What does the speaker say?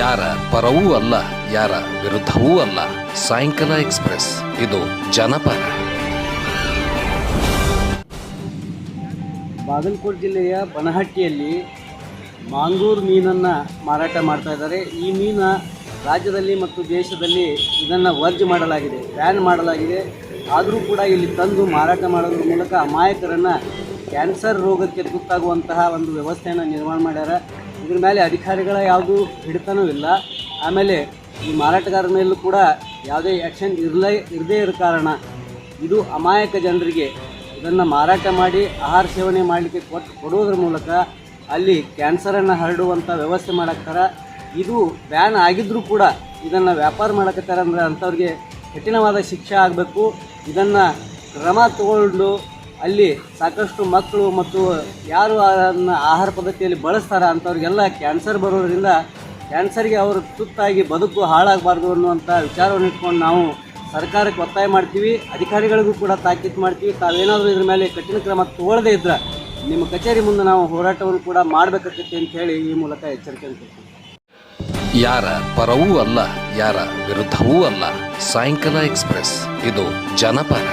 ಯಾರ ಪರವೂ ಅಲ್ಲ, ಯಾರ ವಿರುದ್ಧವೂ ಅಲ್ಲ. ಸಾಯಂಕಾಲ ಎಕ್ಸ್ಪ್ರೆಸ್, ಇದು ಜನಪರ. ಬಾಗಲಕೋಟೆ ಜಿಲ್ಲೆಯ ಬನಹಟ್ಟಿಯಲ್ಲಿ ಮಾಂಗೂರ್ ಮೀನನ್ನ ಮಾರಾಟ ಮಾಡ್ತಾ ಇದ್ದಾರೆ. ಈ ಮೀನ ರಾಜ್ಯದಲ್ಲಿ ಮತ್ತು ದೇಶದಲ್ಲಿ ಇದನ್ನು ವರ್ಜ್ ಮಾಡಲಾಗಿದೆ, ಬ್ಯಾನ್ ಮಾಡಲಾಗಿದೆ. ಆದರೂ ಕೂಡ ಇಲ್ಲಿ ತಂದು ಮಾರಾಟ ಮಾಡೋದ್ರ ಮೂಲಕ ಅಮಾಯಕರನ್ನು ಕ್ಯಾನ್ಸರ್ ರೋಗಕ್ಕೆ ತುತ್ತಾಗುವಂತಹ ಒಂದು ವ್ಯವಸ್ಥೆಯನ್ನು ನಿರ್ಮಾಣ ಮಾಡ್ಯಾರ. ಇದ್ರ ಮೇಲೆ ಅಧಿಕಾರಿಗಳ ಯಾವುದೂ ಹಿಡಿತನೂ ಇಲ್ಲ. ಆಮೇಲೆ ಈ ಮಾರಾಟಗಾರರ ಮೇಲೂ ಕೂಡ ಯಾವುದೇ ಆ್ಯಕ್ಷನ್ ಇರಲೇ, ಇರದೇ ಇರೋ ಕಾರಣ ಇದು ಅಮಾಯಕ ಜನರಿಗೆ ಇದನ್ನು ಮಾರಾಟ ಮಾಡಿ ಆಹಾರ ಸೇವನೆ ಮಾಡಲಿಕ್ಕೆ ಕೊಟ್ಟು ಕೊಡೋದ್ರ ಮೂಲಕ ಅಲ್ಲಿ ಕ್ಯಾನ್ಸರನ್ನು ಹರಡುವಂಥ ವ್ಯವಸ್ಥೆ ಮಾಡಕ್ಕಾರ ಇದು ಬ್ಯಾನ್ ಆಗಿದ್ದರೂ ಕೂಡ ಇದನ್ನು ವ್ಯಾಪಾರ ಮಾಡಕತ್ತಾರಂದ್ರೆ ಅಂಥವ್ರಿಗೆ ಕಠಿಣವಾದ ಶಿಕ್ಷೆ ಆಗಬೇಕು. ಇದನ್ನು ಕ್ರಮ ತಗೊಂಡು ಅಲ್ಲಿ ಸಾಕಷ್ಟು ಮಕ್ಕಳು ಮತ್ತು ಯಾರು ಅದನ್ನು ಆಹಾರ ಪದ್ಧತಿಯಲ್ಲಿ ಬಳಸ್ತಾರ ಅಂಥವ್ರಿಗೆಲ್ಲ ಕ್ಯಾನ್ಸರ್ ಬರೋದ್ರಿಂದ ಕ್ಯಾನ್ಸರ್ಗೆ ಅವರು ತುತ್ತಾಗಿ ಬದುಕು ಹಾಳಾಗಬಾರ್ದು ಅನ್ನುವಂಥ ವಿಚಾರವನ್ನು ಇಟ್ಕೊಂಡು ನಾವು ಸರ್ಕಾರಕ್ಕೆ ಒತ್ತಾಯ ಮಾಡ್ತೀವಿ, ಅಧಿಕಾರಿಗಳಿಗೂ ಕೂಡ ತಾಕೀತು ಮಾಡ್ತೀವಿ. ತಾವೇನಾದರೂ ಇದ್ರ ಮೇಲೆ ಕಠಿಣ ಕ್ರಮ ತಗೊಳ್ಳದೇ ಇದ್ರೆ ನಿಮ್ಮ ಕಚೇರಿ ಮುಂದೆ ನಾವು ಹೋರಾಟವನ್ನು ಕೂಡ ಮಾಡಬೇಕಾಗತ್ತೆ ಅಂತ ಹೇಳಿ ಈ ಮೂಲಕ ಎಚ್ಚರಿಕೆ ಯಾರ ಪರವೂ ಅಲ್ಲ, ಯಾರ ವಿರುದ್ಧವೂ ಅಲ್ಲ. ಸಾಯಂಕಾಲ ಎಕ್ಸ್ಪ್ರೆಸ್. ಇದು ಜನಪರ.